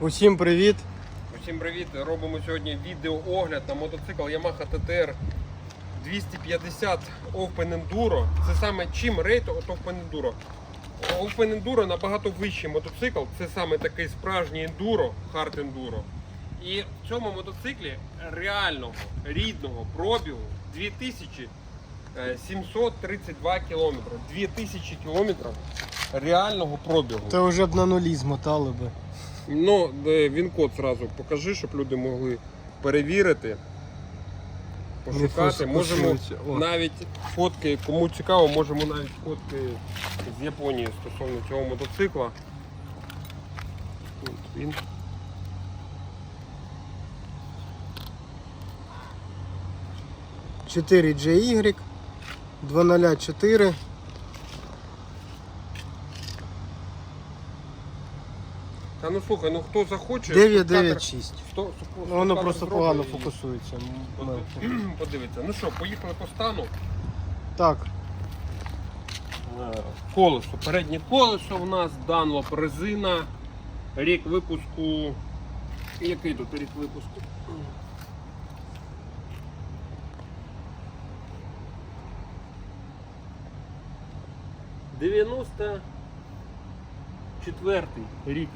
Усім привіт! Усім привіт! Робимо сьогодні відеоогляд на мотоцикл Yamaha TTR 250 Open Enduro. Це саме чим рейд от Open Enduro. Open Enduro набагато вищий мотоцикл. Це саме такий справжній ендуро, hard Enduro. І в цьому мотоциклі реального рідного пробігу 2732 кілометри. 2000 кілометрів реального пробігу. Та вже б на нулі змотали би. Ну, е, він код зразу покажи, щоб люди могли перевірити, пошукати. Не Можемо. О. навіть фотки, кому цікаво, можемо навіть фотки з Японії стосовно цього мотоцикла. От він. — 4GY 204. Та ну слухай, ну хто захоче, 996. Сто- сто- Ну, воно просто погано і фокусується. поди- Подивиться. Ну що, поїхали по стану. Так, Е, Колесо. Переднє колесо в нас Dunlop резина. Рік випуску. Який тут рік випуску? Дев'яносто четвертий рік.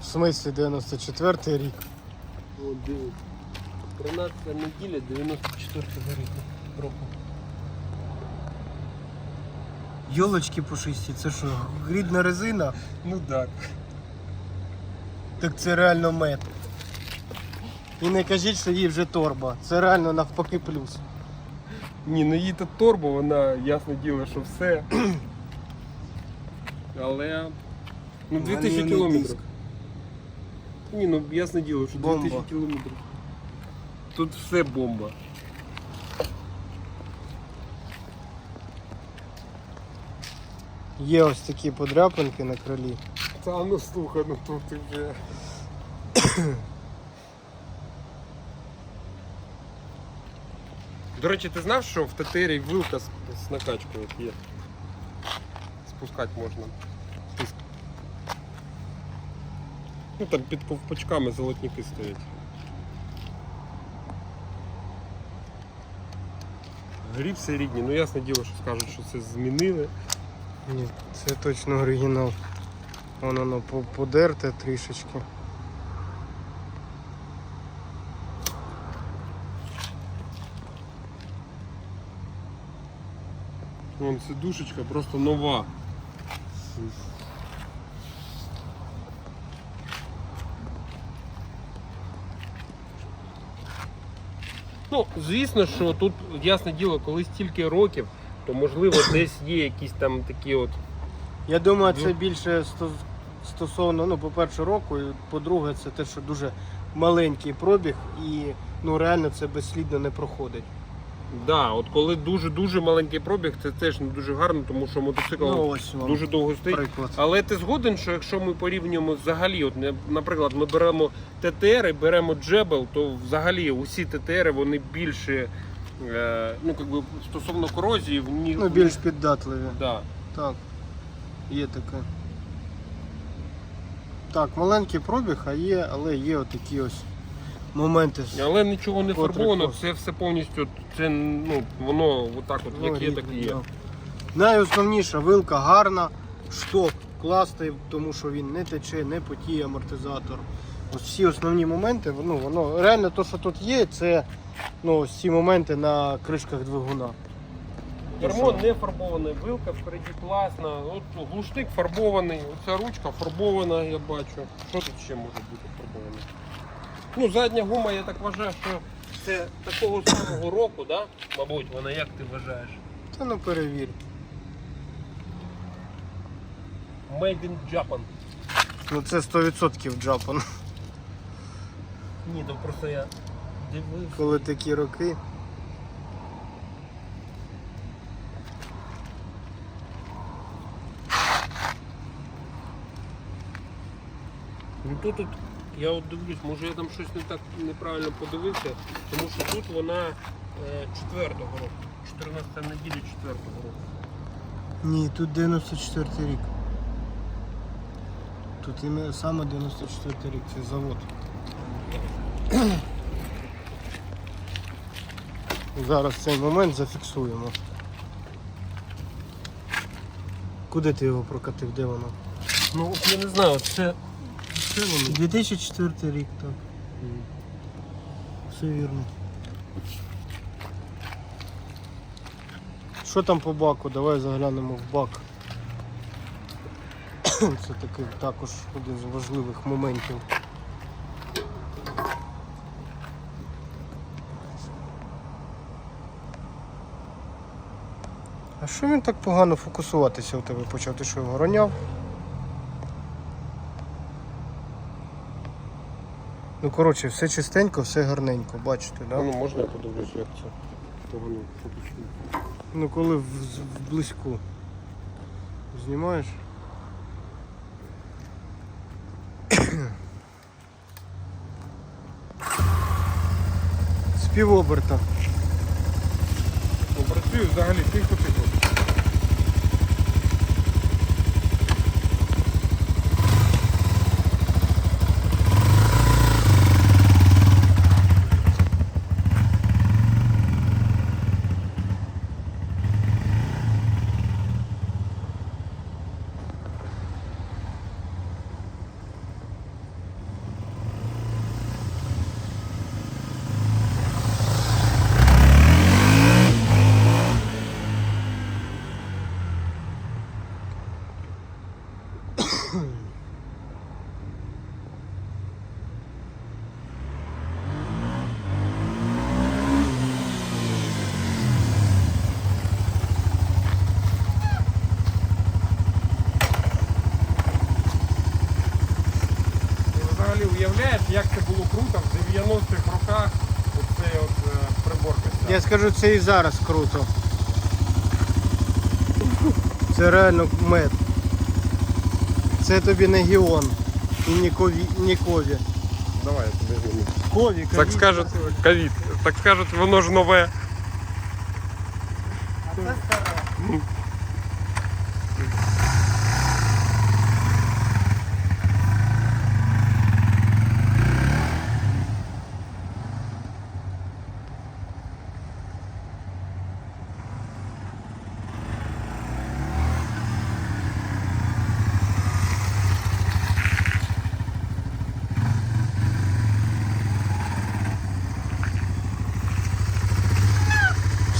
В смислі 94 рік. О, дивись. 13 неділя 94 року. Йолочки пушисті, це що, грідна резина? Ну так. Так це реально мед. І не кажіть, що їй вже торба. Це реально навпаки плюс. Ні, ну їй та торба, вона ясне діло, що все. Але. Ну, 2000 кілометрів. Ні, ну ясне діло, що Бомба. 2000 кілометрів. Тут все бомба. Є ось такі подряпинки на крилі. Та ну слухай, ну тут ти вже. До речі, ти знав, що в ТТРі вилка з, з накачкою є? Спускати можна. Ну там під ковпачками золотники стоять. Гріпси рідні, ну ясне діло, що скажуть, що це змінили. Ні, це точно оригінал. Воно воно подерте трішечки. Вон сидушечка просто нова. Ну, звісно, що тут ясне діло, коли стільки років, то можливо десь є якісь там такі от. Я думаю, це більше сто- стосовно, ну, по-перше, року, і по-друге, це те, що дуже маленький пробіг і ну реально це безслідно не проходить. Да, от коли дуже-дуже маленький пробіг, це теж не дуже гарно, тому що мотоцикл Ну, ось вам дуже довго стоїть. приклад. Але ти згоден, що якщо ми порівнюємо взагалі, от, не- наприклад, ми беремо ТТР і беремо Джебел, то взагалі усі ТТР вони більше е, ну, как би, стосовно корозії, в ні, Ну, більш піддатливі. да. Так, є таке. Так, маленький пробіг, а є, але є отакі ось моменти. Але нічого не Котрий фарбовано, кос. це все повністю це, ну, воно отак от, як є, так і є. Найосновніша вилка гарна, шток класний, тому що він не тече, не потіє амортизатор. Ось всі основні моменти, ну, воно реально те, що тут є, це ну, ось ці моменти на кришках двигуна. Кермо не фарбоване, вилка впереді класна, от глушник фарбований, оця ручка фарбована, я бачу. Що тут ще може бути фарбоване? Ну, задня гума, я так вважаю, що це такого самого року, да? мабуть, вона як ти вважаєш? Та ну перевір. Made in Japan. Ну це 100% джапан. Ні, то просто я дивився. Коли такі роки. Ну тут, тут я от дивлюсь, може я там щось не так неправильно подивився, тому що тут вона е, четвертого року. 14 неділя четвертого року. Ні, тут 94 рік. Тут іме саме 94 рік, це завод. Зараз цей момент зафіксуємо. Куди ти його прокатив? Де воно? Ну, от я не знаю, це. Це воно. 2004 рік, так. Все вірно. Що там по баку? Давай заглянемо в бак. Це такий також один з важливих моментів. А що він так погано фокусуватися у тебе почав? Ти що його роняв? Ну коротше, все чистенько, все гарненько, бачите, да? Ну, можна я подивлюсь, як це. Того не. Ну коли в, з- вблизьку знімаєш. З півоберта. Ну, працюю взагалі тихо-тихо. Уявляєш, як це було круто в 90-х роках оцей от е, приборка. Я скажу, це і зараз круто. Це реально мед. Це тобі не гіон і не кові. Не кові. Давай, я тобі зніму. Кові, Так кові. скажуть, ковід. Так скажуть, воно ж нове. А це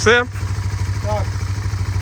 Все,